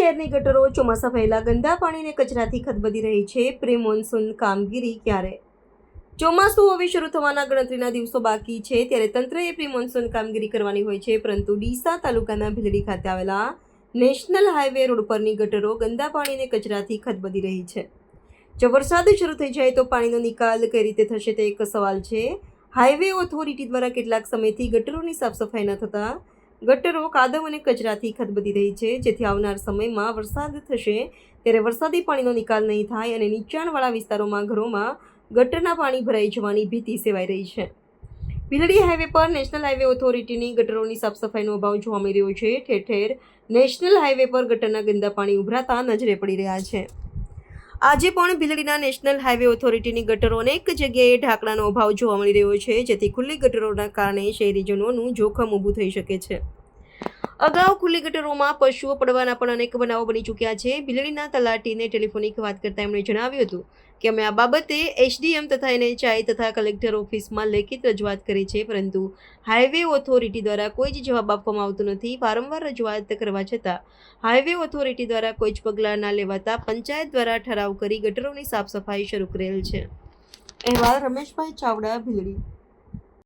શહેરની ગટરો, ચોમાસા પહેલાં ગંદા પાણીને કચરાથી ખદબદી રહી છે. પ્રી મોન્સૂન કામગીરી ક્યારે? ચોમાસું હવે શરૂ થવાના ગણતરીના દિવસો બાકી છે. ત્યારે તંત્રએ પ્રી મોન્સૂન કામગીરી કરવાની હોય છે, પરંતુ ડીસા તાલુકાના ભીલડી ખાતે આવેલા નેશનલ હાઈવે રોડ પરની ગટરો ગંદા પાણીને કચરાથી ખદબદી રહી છે. જો વરસાદ શરૂ થઈ જાય તો પાણીનો નિકાલ કઈ રીતે થશે તે એક સવાલ છે. હાઈવે ઓથોરિટી દ્વારા કેટલાક સમયથી ગટરોની સાફ સફાઈ ન થતાં ગટરો કાદવ અને કચરાથી ખદબદી રહી છે. જેથી આવનાર સમયમાં વરસાદ થશે ત્યારે વરસાદી પાણીનો નિકાલ નહીં થાય અને નીચાણવાળા વિસ્તારોમાં ઘરોમાં ગટરના પાણી ભરાઈ જવાની ભીતિ સેવાઈ રહી છે. ભીલડી હાઈવે પર નેશનલ હાઈવે ઓથોરિટીની ગટરોની સાફસફાઈનો અભાવ જોવા મળી રહ્યો છે. ઠેર ઠેર નેશનલ હાઈવે પર ગટરના ગંદા પાણી ઉભરાતા નજરે પડી રહ્યા છે. આજે પણ ભીલડીના નેશનલ હાઈવે ઓથોરિટીની ગટરો અનેક જગ્યાએ ઢાંકણાનો અભાવ જોવા મળી રહ્યો છે, જેથી ખુલ્લી ગટરોના કારણે શહેરીજનોનું જોખમ ઊભું થઈ શકે છે. અગાઉ ખુલ્લી ગટરોમાં પશુઓ પડવાના પણ અનેક બનાવો બની ચૂક્યા છે. ભીલડીના તલાટીને ટેલિફોનિક વાત કરતા એમણે જણાવ્યું હતું કે અમે આ બાબતે એસડીએમ તથા એનએચઆઈ તથા કલેક્ટર ઓફિસમાં લેખિત રજૂઆત કરી છે, પરંતુ હાઈવે ઓથોરિટી દ્વારા કોઈ જ જવાબ આપવામાં આવતો નથી. વારંવાર રજૂઆત કરવા છતાં હાઈવે ઓથોરિટી દ્વારા કોઈ જ પગલાં ના લેવાતા પંચાયત દ્વારા ઠરાવ કરી ગટરોની સાફ સફાઈ શરૂ કરેલ છે. અહેવાલ રમેશભાઈ ચાવડા, ભીલડી.